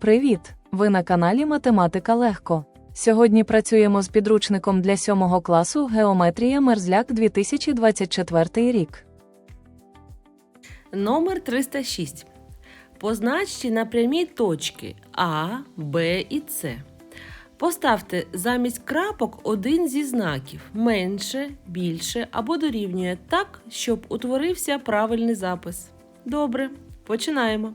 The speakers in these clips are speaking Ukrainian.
Привіт! Ви на каналі Математика Легко. Сьогодні працюємо з підручником для 7 класу Геометрія Мерзляк 2024 рік. Номер 306. Позначте на прямій точки А, Б і С. Поставте замість крапок один зі знаків менше, більше або дорівнює так, щоб утворився правильний запис. Добре, починаємо.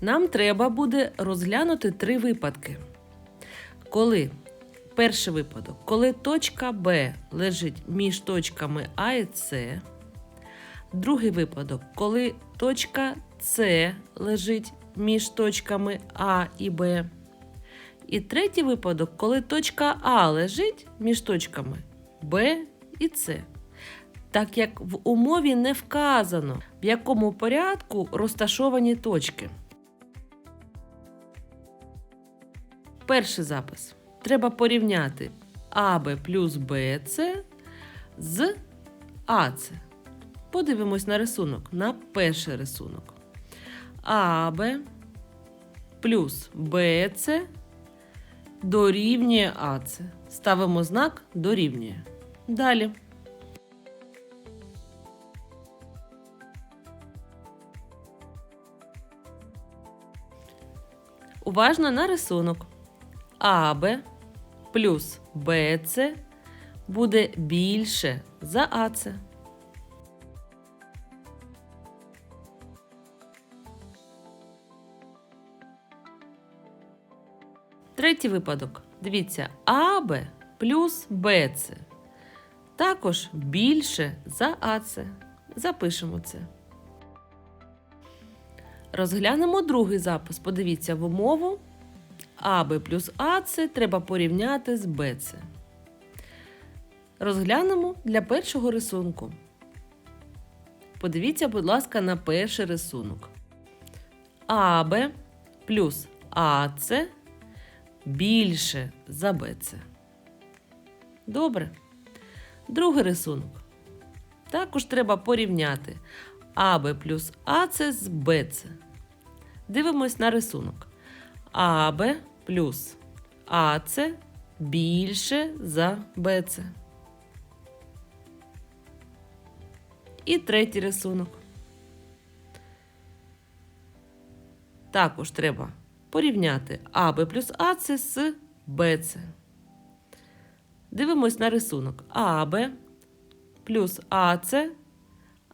Нам треба буде розглянути три випадки. Коли перший випадок, коли точка Б лежить між точками А і С. Другий випадок, коли точка С лежить між точками А і Б. І третій випадок, коли точка А лежить між точками Б і С. Так як в умові не вказано, в якому порядку розташовані точки. Перший запис. Треба порівняти АБ плюс БЦ з АЦ. Подивимось на рисунок, на перший рисунок. АБ плюс БЦ дорівнює АЦ. Ставимо знак дорівнює. Далі. Уважно на рисунок. АБ плюс БЦ буде більше за АЦ. Третій випадок. Дивіться, АБ плюс БЦ. Також більше за АЦ. Запишемо це. Розглянемо другий запис. Подивіться в умову. АБ плюс АЦ треба порівняти з БЦ. Розглянемо для першого рисунку. Подивіться, будь ласка, на перший рисунок. АБ плюс АЦ більше за БЦ. Добре. Другий рисунок. Також треба порівняти АБ плюс АЦ з БЦ. Дивимось на рисунок. АБ плюс АЦ більше за БЦ. І третій рисунок. Також треба порівняти АБ плюс АЦ з БЦ. Дивимось на рисунок. АБ плюс АЦ,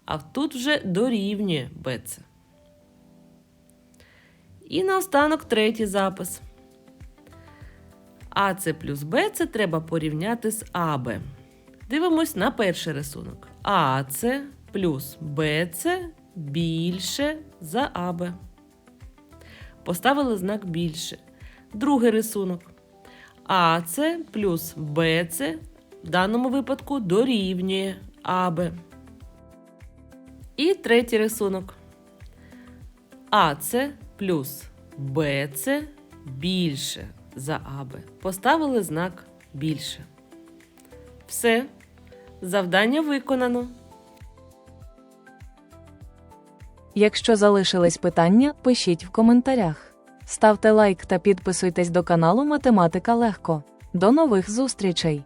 а тут вже дорівнює БЦ. І наостанок третій запис. АЦ плюс БЦ треба порівняти з АБ. Дивимось на перший рисунок. АЦ плюс БЦ більше за АБ. Поставили знак більше. Другий рисунок. АЦ плюс БЦ в даному випадку дорівнює АБ. І третій рисунок. АЦ плюс БЦ більше за АБ. Поставили знак більше. Все. Завдання виконано. Якщо залишились питання, пишіть в коментарях. Ставте лайк та підписуйтесь до каналу Математика Легко. До нових зустрічей!